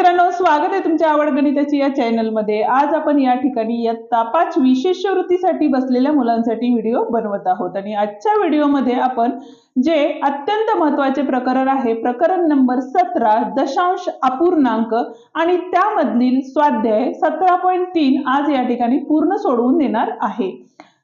मित्रांनो स्वागत आहे तुमच्या आवड गणिताची या चॅनलमध्ये. आज आपण या ठिकाणी इयत्ता पाच विशेष बसलेल्या मुलांसाठी व्हिडिओ बनवत आहोत. आणि आजच्या व्हिडिओमध्ये आपण जे अत्यंत महत्त्वाचे प्रकरण आहे प्रकरण नंबर सतरा दशांश अपूर्णांक आणि त्यामधील स्वाध्याय सतरा पॉईंट तीन आज या ठिकाणी पूर्ण सोडवून देणार आहे.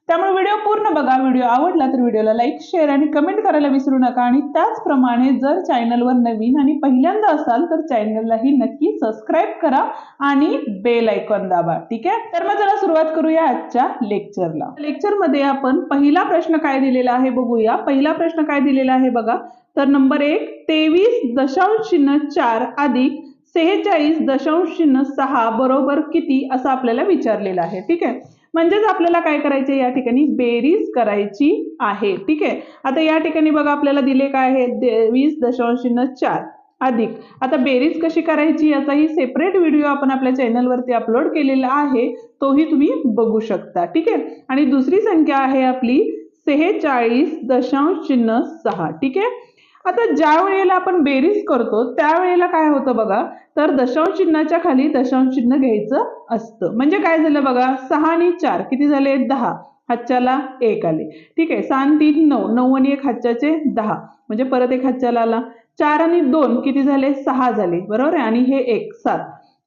त्यामुळे व्हिडिओ पूर्ण बघा. व्हिडिओ आवडला तर व्हिडिओला लाईक शेअर आणि कमेंट करायला विसरू नका. आणि त्याचप्रमाणे जर चॅनलवर नवीन आणि पहिल्यांदा असाल तर चॅनललाही नक्की सबस्क्राईब करा आणि बेल आयकॉन दाबा. ठीक आहे? तर मग चला सुरुवात करूया आजच्या लेक्चरला लेक्चरमध्ये आपण पहिला प्रश्न काय दिलेला आहे बघूया. पहिला प्रश्न काय दिलेला आहे बघा. तर नंबर एक तेवीस दशांश चिन्ह चार अधिक सेहेचाळीस दशांश चिन्ह सहा बरोबर किती? असं आपल्याला विचारलेलं आहे. ठीक आहे? म्हणजेच आपल्याला काय करायचे या ठिकाणी बेरीज करायची आहे. ठीक आहे? आता या ठिकाणी बघा आपल्याला दिले काय आहे? वीस दशांश चिन्ह चार. अधिक. आता बेरीज कशी करायची याचाही सेपरेट व्हिडिओ आपण आपल्या चॅनलवरती अपलोड केलेला आहे. तोही तुम्ही बघू शकता. ठीक आहे? आणि दुसरी संख्या आहे आपली सेहेचाळीस दशांश चिन्ह सहा. ठीक आहे? आता ज्या वेळेला आपण बेरीज करतो त्यावेळेला काय होतं बघा? तर दशांश चिन्हाच्या खाली दशांश चिन्ह घ्यायचं असतं. म्हणजे काय झालं बघा सहा आणि चार किती झाले? दहा. हातच्याला एक आले. ठीक आहे सहा आणि तीन नऊ. नऊ आणि एक हातच्याचे दहा. म्हणजे परत एक हातच्याला आला. चार आणि दोन किती झाले? सहा झाले. बरोबर आहे? आणि हे एक सात.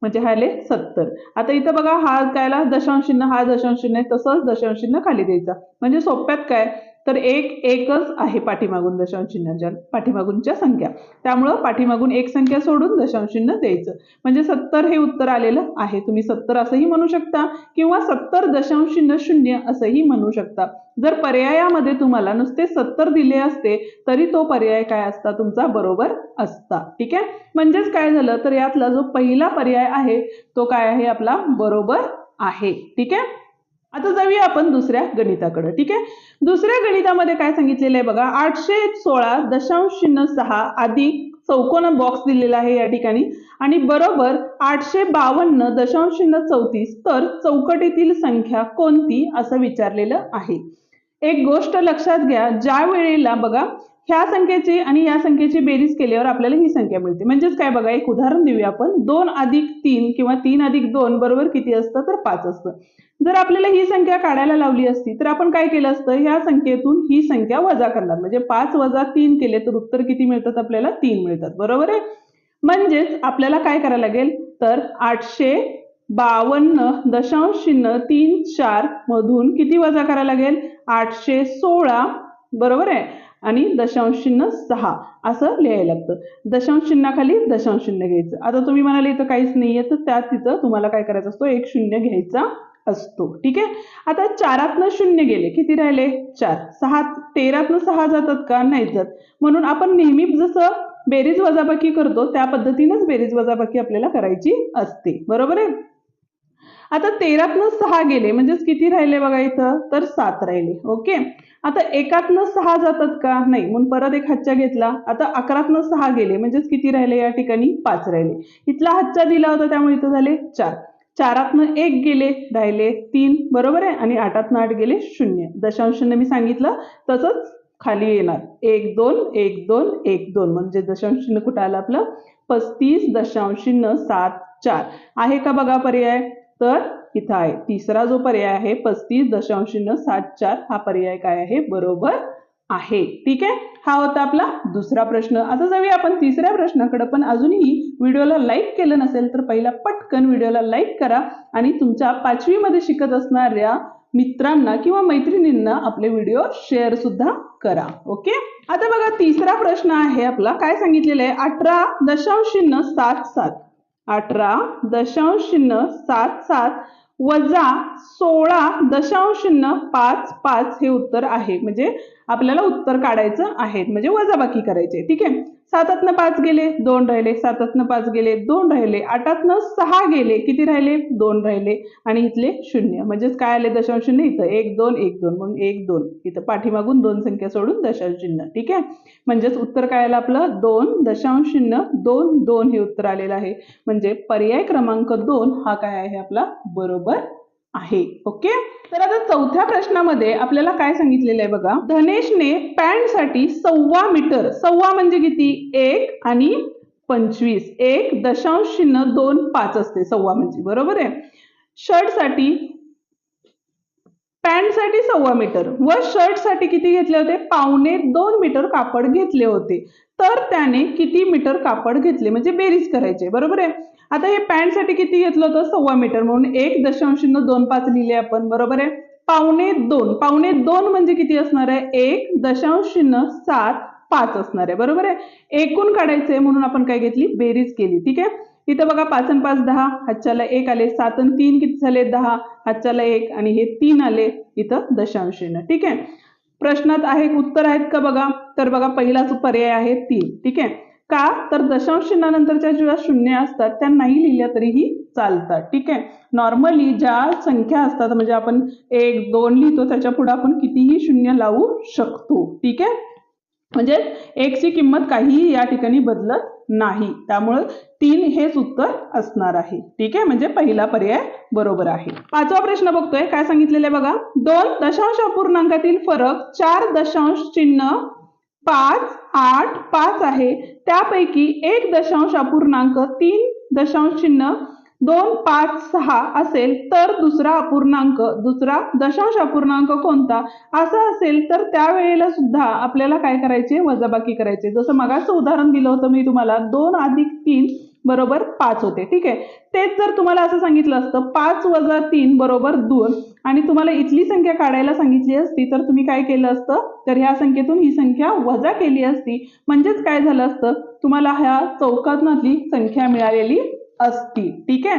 म्हणजे हा आले सत्तर. आता इथं बघा हा कायला दशांश चिन्ह. हा दशांश चिन्ह आहे. तसंच दशांश चिन्ह खाली द्यायचा. म्हणजे सोप्यात काय? तर एक एकच आहे पाठीमागून दशांश चिन्हाच्या पाठीमागूनच्या संख्या. त्यामुळं पाठीमागून एक संख्या सोडून दशांश चिन्ह द्यायचं. म्हणजे सत्तर हे उत्तर आलेलं आहे. तुम्ही सत्तर असंही म्हणू शकता किंवा सत्तर दशांश चिन्ह शून्य असंही म्हणू शकता. जर पर्यायामध्ये तुम्हाला नुसते सत्तर दिले असते तरी तो पर्याय काय असता? तुमचा बरोबर असता. ठीक आहे? म्हणजेच काय झालं? तर यातला जो पहिला पर्याय आहे तो काय आहे? आपला बरोबर आहे. ठीक आहे? आता जाऊया आपण दुसऱ्या गणिताकडे ठीक आहे? दुसऱ्या गणितामध्ये काय सांगितलेलं आहे बघा आठशे सोळा दशांश शून्य सहा अधिक चौकोन बॉक्स दिलेला आहे या ठिकाणी. आणि बरोबर आठशे बावन्न दशांश शून्य चौतीस तर चौकटीतील संख्या कोणती? असं विचारलेलं आहे. एक गोष्ट लक्षात घ्या ज्या वेळेला बघा ह्या संख्येची आणि या संख्येची बेरीज केल्यावर आपल्याला ही संख्या मिळते. म्हणजेच काय बघा एक उदाहरण देऊया आपण. दोन अधिक तीन किंवा तीन अधिक दोन बरोबर किती असतं? तर पाच असतं. जर आपल्याला ही संख्या काढायला लावली असती तर आपण काय केलं असतं? ह्या संख्येतून ही संख्या वजा करणार. म्हणजे पाच वजा तीन केले तर उत्तर किती मिळतात आपल्याला? तीन मिळतात. बरोबर आहे? म्हणजेच आपल्याला काय करायला लागेल? तर आठशे बावन्न दशांश चिन्ह तीन चार मधून किती वजा करायला लागेल? आठशे सोळा. बरोबर आहे? आणि दशांश चिन्ह सहा असं लिहायला लागतं. दशांश चिन्हाखाली दशांश चिन्ह घ्यायचं. आता तुम्ही म्हणाले इथं काहीच नाहीये तर त्यात तिथं तुम्हाला काय करायचं असतो? एक शून्य घ्यायचा असतो. ठीक आहे? आता चारातनं शून्य गेले. किती राहिले? चार. सहा तेरातनं सहा जातात का? नाही जात. म्हणून आपण नेहमी जसं बेरीज वजाबाकी करतो त्या पद्धतीनंच बेरीज वजाबाकी आपल्याला करायची असते. बरोबर आहे? आता तेरातनं सहा गेले म्हणजेच किती राहिले बघा इथं? तर सात राहिले ओके? आता एकातनं सहा जातात का? नाही म्हणून परत एक हातच्या घेतला. आता अकरातनं सहा गेले म्हणजेच किती राहिले या ठिकाणी? पाच राहिले. इथला हच्चा दिला होता त्यामुळे इथं झाले चार. चारातनं एक गेले राहिले तीन बरोबर आहे? आणि आठातनं आठ गेले शून्य. दशांश मी सांगितलं तसंच खाली येणार. एक दोन एक दोन एक दोन. म्हणजे दशांश कुठं आलं आपलं? पस्तीस दशांश सात चार. आहे का बघा पर्याय? तर इथं आहे. तिसरा जो पर्याय आहे पस्तीस दशांश सात चार हा पर्याय काय आहे? बरोबर आहे. ठीक आहे? हा होता आपला दुसरा प्रश्न. आता जाऊया आपण तिसऱ्या प्रश्नाकडे. पण अजूनही व्हिडिओला लाईक केलं नसेल तर पहिला पटकन व्हिडिओला लाईक करा आणि तुमच्या पाचवीमध्ये शिकत असणाऱ्या मित्रांना किंवा मैत्रिणींना आपले व्हिडिओ शेअर सुद्धा करा. ओके? आता बघा तिसरा प्रश्न आहे आपला. काय सांगितलेलं आहे? अठरा दशांश सात सात. अठरा दशांश चिन्ह सात सात वजा सोळा दशांश शून्य पाच पाच हे उत्तर आहे. म्हणजे आपल्याला उत्तर काढायचं आहे. म्हणजे वजाबाकी करायचे ठीक आहे? सातातनं पाच गेले दोन राहिले. सातातनं पाच गेले दोन राहिले. आठातनं सहा गेले. किती राहिले? दोन राहिले. आणि इथले शून्य. म्हणजेच काय आले? दशांश शून्य. इथं एक दोन एक दोन. म्हणून एक दोन. इथं पाठीमागून दोन संख्या सोडून दशांश शून्य ठीक आहे? म्हणजेच उत्तर काय आलं आपलं? दोन दशांश शून्य दोन दोन हे उत्तर आलेलं आहे. म्हणजे पर्याय क्रमांक दोन हा काय आहे आपला? बरोबर आहे. ओके तर आता चौथ्या प्रश्नामध्ये आपल्याला काय सांगितलेलं आहे बघा? धनेशने पॅन्टसाठी सव्वा मीटर सव्वा म्हणजे किती? एक आणि पंचवीस. एक दशांश चिन्ह दोन पाच असते. सव्वा म्हणजे. बरोबर आहे? शर्टसाठी पॅन्टसाठी सव्वा मीटर व शर्टसाठी किती घेतले होते? पावणे दोन मीटर कापड घेतले होते. तर त्याने किती मीटर कापड घेतले? म्हणजे बेरीज करायचे. बरोबर आहे? आता हे पॅन्टसाठी किती घेतलं होतं? सव्वा मीटर. म्हणून एक दशांश दोन पाच लिहिले आपण. बरोबर आहे? पावणे दोन. पावणे दोन म्हणजे किती असणार आहे? एक दशांश सात पाच असणार आहे. बरोबर आहे? एकूण काढायचंय म्हणून आपण काय घेतली? बेरीज केली. ठीक आहे? इथं बघा पाच आणि पाच दहा हातच्याला एक आले सात आणि तीन किती झाले? दहा. हातच्याला एक आणि हे तीन आले इथं दशांश ठीक आहे? प्रश्नात आहे उत्तर आहेत का बघा? तर बघा पहिलाच पर्याय आहे तीन. ठीक आहे? का? तर दशांश चिन्हानंतरच्या ज्या शून्य असतात त्या नाही लिहिल्या तरीही चालतात. ठीक आहे? नॉर्मली ज्या संख्या असतात म्हणजे आपण एक दोन लिहितो त्याच्या पुढे आपण कितीही शून्य लावू शकतो. ठीक आहे? म्हणजे एकची किंमत काहीही या ठिकाणी बदलत नाही. त्यामुळं तीन हेच उत्तर असणार आहे. ठीक आहे? म्हणजे पहिला पर्याय बरोबर आहे. पाचवा प्रश्न बघतोय. काय सांगितलेलं आहे बघा? दोन दशांश अपूर्णांकातील फरक चार दशांश चिन्ह पाच आठ पाच आहे. त्यापैकी एक दशांश अपूर्णांक तीन दशांश चिन्ह दोन पाच सहा असेल तर दुसरा अपूर्णांक दुसरा दशांश अपूर्णांक कोणता? असा असेल तर त्यावेळेला सुद्धा आपल्याला काय करायचे? वजाबाकी करायचे. जसं मगाचं उदाहरण दिलं होतं मी तुम्हाला दोन अधिक तीन बरोबर पाच होते. ठीक आहे? तेच जर तुम्हाला असं सांगितलं असतं पाच वजा तीन बरोबर दोन आणि तुम्हाला इथली संख्या काढायला सांगितली असती तर तुम्ही काय केलं असतं? तर ह्या संख्येतून ही संख्या वजा केली असती. म्हणजेच काय झालं असतं? तुम्हाला ह्या चौकातली संख्या मिळालेली असती ठीक आहे?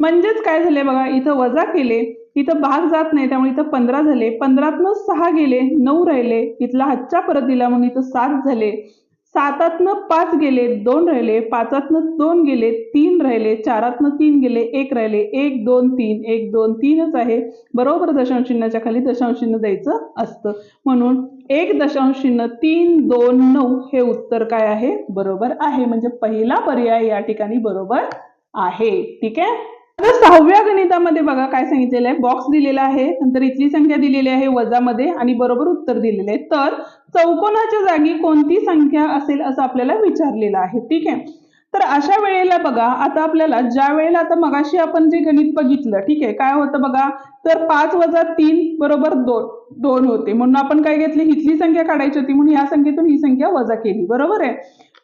म्हणजेच काय झाले बघा इथं वजा केले इथं भाग जात नाही त्यामुळे इथं पंधरा झाले. पंधरातनं सहा गेले नऊ राहिले. इथला हातच्या परत दिला म्हणून इथं सात झाले. सातातनं पाच गेले दोन राहिले. पाचातनं दोन गेले तीन राहिले. चारातनं तीन गेले एक राहिले. एक दोन तीन. एक दोन तीनच आहे. बरोबर दशांश चिन्हाच्या खाली दशांश चिन्ह द्यायचं असतं. म्हणून एक दशांश चिन्ह तीन दोन नऊ हे उत्तर काय आहे? बरोबर आहे. म्हणजे पहिला पर्याय या ठिकाणी बरोबर आहे. ठीक आहे? आता सहाव्या गणितामध्ये बघा काय सांगितलेलं आहे. बॉक्स दिलेला आहे. नंतर इथली संख्या दिलेली आहे वजामध्ये आणि बरोबर उत्तर दिलेले आहे. तर चौकोनाच्या जागी कोणती संख्या असेल असं आपल्याला विचारलेलं आहे. ठीक आहे? तर अशा वेळेला बघा आता आपल्याला ज्या वेळेला आता मगाशी आपण जे गणित बघितलं ठीक आहे काय होतं बघा? तर पाच वजा तीन बरोबर दोन दोन होते. म्हणून आपण काय घेतले? हिथली संख्या काढायची होती. म्हणून या संख्येतून ही संख्या वजा केली. बरोबर आहे?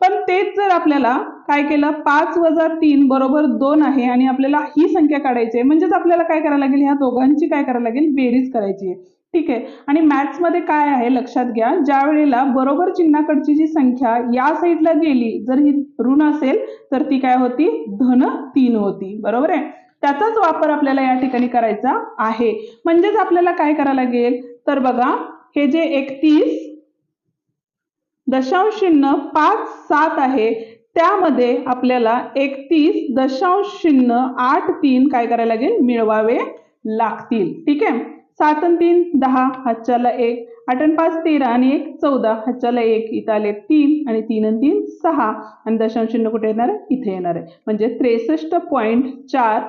पण तेच जर आपल्याला काय केलं पाच वजा तीन बरोबर दोन आहे आणि आपल्याला ही संख्या काढायची आहे म्हणजेच आपल्याला काय करायला लागेल? ह्या दोघांची काय करायला लागेल? बेरीज करायची आहे. ठीक आहे. आणि मॅथ्समध्ये काय आहे? लक्षात घ्या. ज्या वेळेला बरोबर चिन्हाकडची जी संख्या या साईडला गेली जर ही ऋण असेल तर ती काय होती? धन तीन होती. बरोबर आहे? त्याचाच वापर आपल्याला या ठिकाणी करायचा आहे. म्हणजेच आपल्याला काय करायला लागेल? तर बघा हे जे एकतीस दशांश चिन्ह पाच सात आहे. त्यामध्ये आपल्याला एकतीस दशांश चिन्ह आठ तीन काय करायला लागेल? मिळवावे लागतील. ठीक आहे? सात आणि तीन दहा हातच्याला एक. आठ आणि पाच तेरा आणि एक चौदा. हातच्याला एक इथं आले तीन आणि तीन आणि तीन सहा. आणि दशांश चिन्ह कुठे येणार आहे? इथे येणार आहे. म्हणजे त्रेसष्ट पॉईंट चार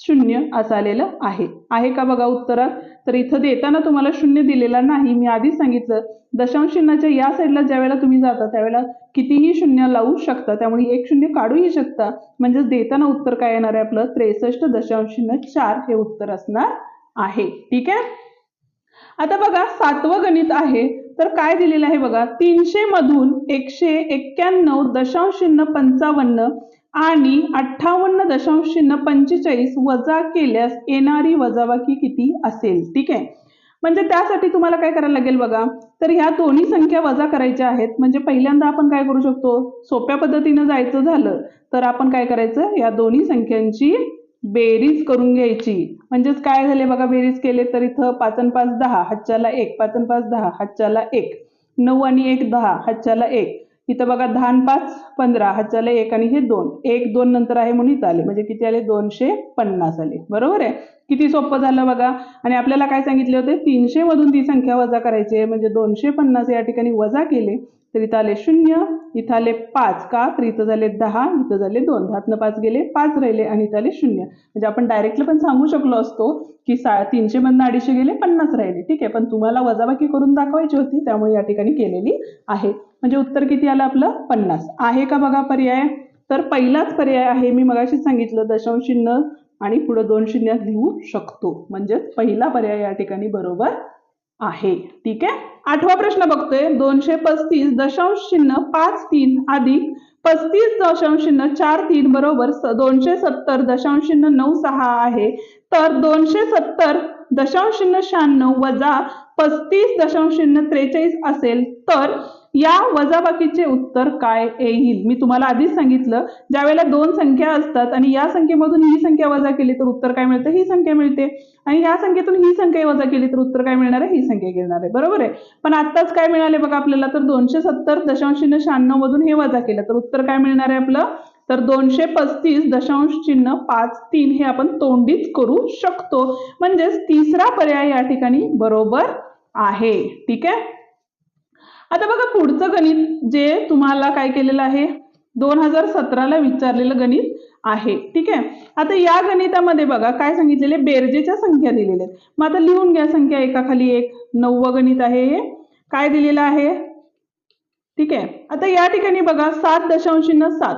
शून्य असं आलेलं आहे. आहे का बघा उत्तरात तर इथं देताना तुम्हाला शून्य दिलेला नाही. मी आधीच सांगितलं दशांश चिन्हाच्या या साईडला ज्या वेळेला तुम्ही जाता त्यावेळेला कितीही शून्य लावू शकता त्यामुळे एक शून्य काढूही शकता. म्हणजेच देताना उत्तर काय येणार आहे आपलं? त्रेसष्ट दशांश चिन्ह चार हे उत्तर असणार आहे. ठीक आहे? आता बघा सातवं गणित आहे. तर काय दिलेलं आहे बघा? तीनशे मधून एकशे एक्क्याण्णव दशांश चिन्ह पंचावन्न आणि अठ्ठावन्न दशांश चिन्ह पंचेचाळीस वजा केल्यास येणारी वजाबाकी किती असेल? ठीक आहे. म्हणजे त्यासाठी तुम्हाला काय करायला लागेल बघा. तर ह्या दोन्ही संख्या वजा करायच्या आहेत. म्हणजे पहिल्यांदा आपण काय करू शकतो? सोप्या पद्धतीनं जायचं झालं तर आपण काय करायचं? या दोन्ही संख्यांची बेरीज करून घ्यायची. म्हणजेच काय झाले बघा बेरीज केले तर इथं पाचन पाच दहा हातच्याला एक पाचन पाच दहा हातच्याला एक. नऊ आणि एक दहा हातच्याला एक. इथं बघा धान पाच पंधरा हातच्याला एक आणि हे दोन. एक दोन नंतर आहे म्हणून इथं आले. म्हणजे किती आले? दोनशे पन्नास आले. बरोबर आहे? किती सोपं झालं बघा. आणि आपल्याला काय सांगितले होते? तीनशे मधून ती संख्या वजा करायची आहे. म्हणजे दोनशे पन्नास या ठिकाणी वजा केले. तर इथं आले शून्य इथं आले पाच का? तर इथं झाले दहा इथं झाले दोन. दहातनं पाच गेले पाच राहिले आणि इथं आले शून्य. म्हणजे आपण डायरेक्टली पण सांगू शकलो असतो की सा तीनशे मधनं अडीचशे गेले पन्नास राहिले. ठीक आहे पण तुम्हाला वजाबाकी करून दाखवायची होती त्यामुळे या ठिकाणी केलेली आहे. म्हणजे उत्तर किती आलं आपलं? पन्नास. आहे का बघा पर्याय? तर पहिलाच पर्याय आहे मी मगाशीच सांगितलं दशांश चिन्ह आणि पुढं दोन शून्य लिहू शकतो. म्हणजेच पहिला पर्याय या ठिकाणी बरोबर आहे. ठीक आहे? आठवा प्रश्न बघतोय. दोनशे पस्तीस दशांश चिन्ह पाच तीन अधिक पस्तीस दशांश चिन्ह चार तीन बरोबर दोनशे सत्तर दशांश चिन्ह नऊ सहा आहे. तर दोनशे सत्तर दशांश चिन्ह शहाण्णव वजा पस्तीस दशांश चिन्ह त्रेचाळीस असेल तर या वजाबाकीचे उत्तर काय येईल? मी तुम्हाला आधीच सांगितलं ज्यावेळेला दोन संख्या असतात आणि या संख्येमधून ही संख्या वजा केली तर उत्तर काय मिळतं? ही संख्या मिळते. आणि या संख्येतून ही संख्या वजा केली तर उत्तर काय मिळणार आहे? ही संख्या घेणार आहे. बरोबर आहे? पण आत्ताच काय मिळाले बघा आपल्याला? तर दोनशे सत्तर दशांश शहाण्णव मधून हे वजा केलं. तर उत्तर काय मिळणार आहे आपलं? तर दोनशे पस्तीस दशांश चिन्ह पाच तीन हे आपण तोंडीच करू शकतो. म्हणजेच तिसरा पर्याय या ठिकाणी बरोबर आहे. ठीक आहे? आता बघा पुढचं गणित जे तुम्हाला काय केलेलं आहे? दोन हजार सतराला विचारलेलं गणित आहे. ठीक आहे? आता या गणितामध्ये बघा काय सांगितलेले? बेरजेच्या संख्या दिलेल्या आहेत. मग आता लिहून घ्या संख्या एकाखाली एक. नववं गणित आहे हे. काय दिलेलं आहे? ठीक आहे? आता या ठिकाणी बघा सात दशांशीनं सात.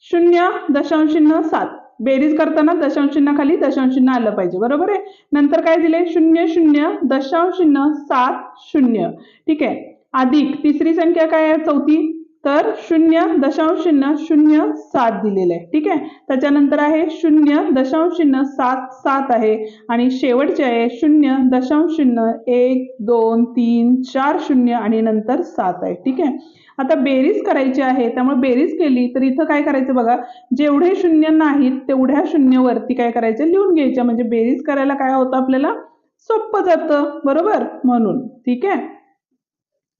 शून्य दशांशीनं सात. बेरीज करताना दशांशींना खाली दशांशींना आलं पाहिजे. बरोबर आहे? नंतर काय दिले? शून्य शून्य दशांश सात शून्य. ठीक आहे? अधिक तिसरी संख्या काय आहे? चौथी. तर शून्य दशांश शून्य शून्य सात दिलेलं आहे. ठीक आहे? त्याच्यानंतर आहे शून्य दशांश शून्य सात सात आहे. आणि शेवटचे आहे शून्य दशांश शून्य एक दोन तीन चार शून्य आणि नंतर सात आहे. ठीक आहे? आता बेरीज करायची आहे. त्यामुळे बेरीज केली तर इथं काय करायचं बघा? जेवढे शून्य नाहीत तेवढ्या शून्यवरती काय करायचं? लिहून घ्यायचं. म्हणजे बेरीज करायला काय होतं आपल्याला? सोपं जातं. बरोबर? म्हणून. ठीक आहे?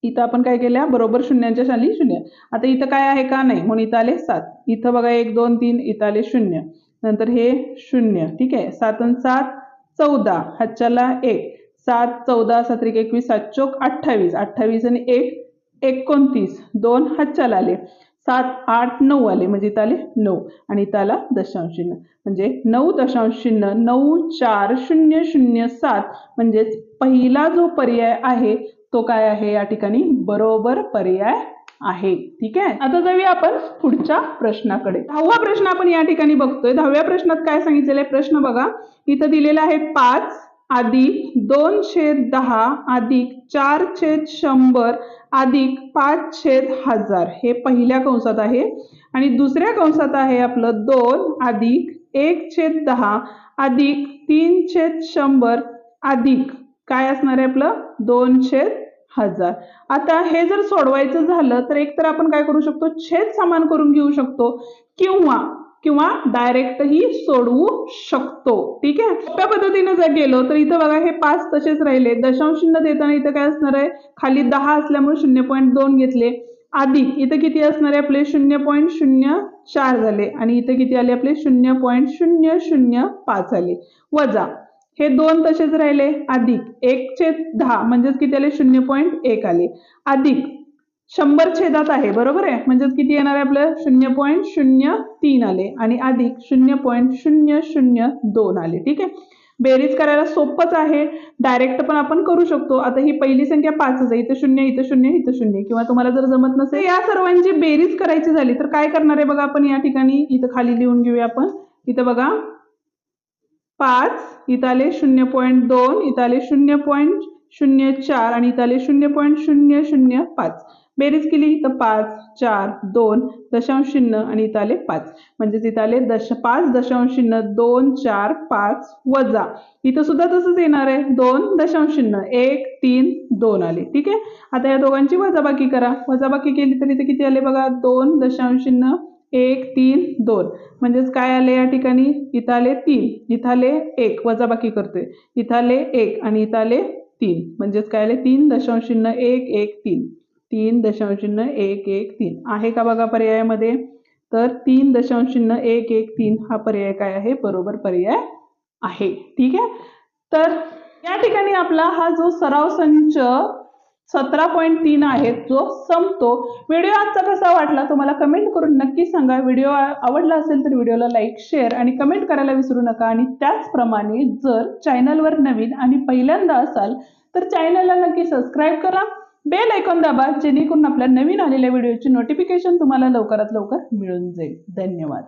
इथं आपण काय केल्या? बरोबर शून्यांच्या शाली शून्य. आता इथं काय आहे का नाही? म्हणून इथं आले सात. इथं बघा एक दोन तीन इथं आले शून्य. नंतर हे शून्य. ठीक आहे? सात आणि सात चौदा. हातच्याला एक. सात चौदा सत्रिक एकवीस सात चोक अठ्ठावीस. अठ्ठावीस आणि एक एकोणतीस. दोन हातच्याला आले. सात आठ नऊ आले. म्हणजे इथं आले नऊ. आणि इथं आला दशांश चिन्ह. म्हणजे नऊ दशांश चिन्ह नऊ चार शून्य शून्य सात. म्हणजेच पहिला जो पर्याय आहे तो काय आहे या ठिकाणी? बरोबर पर्याय आहे. ठीक आहे? आता जाऊया आपण पुढच्या प्रश्नाकडे. दहावा प्रश्न आपण या ठिकाणी बघतोय. दहाव्या प्रश्नात काय सांगितलेलं आहे? प्रश्न बघा. इथं दिलेला आहे पाच अधिक दोन छेद दहा अधिक चार छेद शंभर अधिक पाच छेद हजार. हे पहिल्या कंसात आहे. आणि दुसऱ्या कंसात आहे आपलं दोन अधिक एक छेद दहा अधिक तीन छेद शंभर अधिक काय असणार आहे आपलं? दोन छेद हजार. आता हे जर सोडवायचं झालं तर एक तर आपण काय करू शकतो? छेद समान करून घेऊ शकतो. किंवा किंवा डायरेक्टही सोडवू शकतो. ठीक आहे? सोप्या पद्धतीने जर गेलो तर इथं बघा हे पाच तसेच राहिले. दशांश चिन्ह देताना इथं काय असणार आहे? खाली दहा असल्यामुळे शून्य पॉईंट दोन घेतले. अधिक इथं किती असणार आहे आपले? शून्य पॉईंट शून्य चार झाले. आणि इथं किती आले आपले? शून्य पॉईंट शून्य शून्य पाच आले. वजा. हे दोन तसेच राहिले. अधिक एक छेद दहा म्हणजेच किती आले? शून्य पॉईंट एक आले. अधिक शंभर छेदात आहे बरोबर आहे? म्हणजेच किती येणार आहे आपलं? शून्य पॉईंट शून्य तीन आले. आणि अधिक शून्य पॉईंट शून्य शून्य दोन आले. ठीक आहे? बेरीज करायला सोपंच आहे. डायरेक्ट पण आपण करू शकतो. आता ही पहिली संख्या पाचच आहे. इथं शून्य इथं शून्य इथं शून्य. किंवा तुम्हाला जर जमत नसेल. या सर्वांची बेरीज करायची झाली तर काय करणार आहे बघा आपण या ठिकाणी? इथं खाली लिहून घेऊया आपण. इथं बघा. पाच इथं आले शून्य पॉईंट दोन इथं आले शून्य पॉईंट शून्य चार आणि इथं आले शून्य पॉईंट शून्य शून्य पाच. बेरीज केली तर पाच चार दोन दशांश शून्य आणि इथं आले पाच. म्हणजेच इथं आले दश पाच दशांश शून्य दोन चार पाच वजा. इथं सुद्धा तसंच येणार आहे. दोन दशांश शून्य एक तीन दोन आले. ठीक आहे? आता या दोघांची वजाबाकी करा. वजाबाकी केली तर इथे किती आले बघा? दोन दशांश शून्य एक तीन दोन. म्हणजेच काय आले या ठिकाणी? इथं आले तीन. इथं आले एक. वजाबाकी करतोय. इथं आले एक आणि इथं आले तीन. म्हणजेच काय आले? तीन दशांश चिन्ह एक एक तीन. तीन दशांश चिन्ह एक एक तीन. आहे का बघा पर्यायामध्ये? तर तीन दशांश चिन्ह एक एक तीन हा पर्याय काय आहे? बरोबर पर्याय आहे. ठीक आहे? तर या ठिकाणी आपला हा जो सराव संच सतरा पॉईंट तीन आहे जो संपतो. व्हिडिओ आजचा कसा वाटला तुम्हाला कमेंट करून नक्की सांगा. व्हिडिओ आवडला असेल तर व्हिडिओला लाईक शेअर आणि कमेंट करायला विसरू नका. आणि त्याचप्रमाणे जर चॅनलवर नवीन आणि पहिल्यांदा असाल तर चॅनलला नक्की सबस्क्राईब करा. बेल ऐकून दाबा जेणेकरून आपल्या नवीन आलेल्या व्हिडिओची नोटिफिकेशन तुम्हाला लवकरात लवकर मिळून जाईल. धन्यवाद.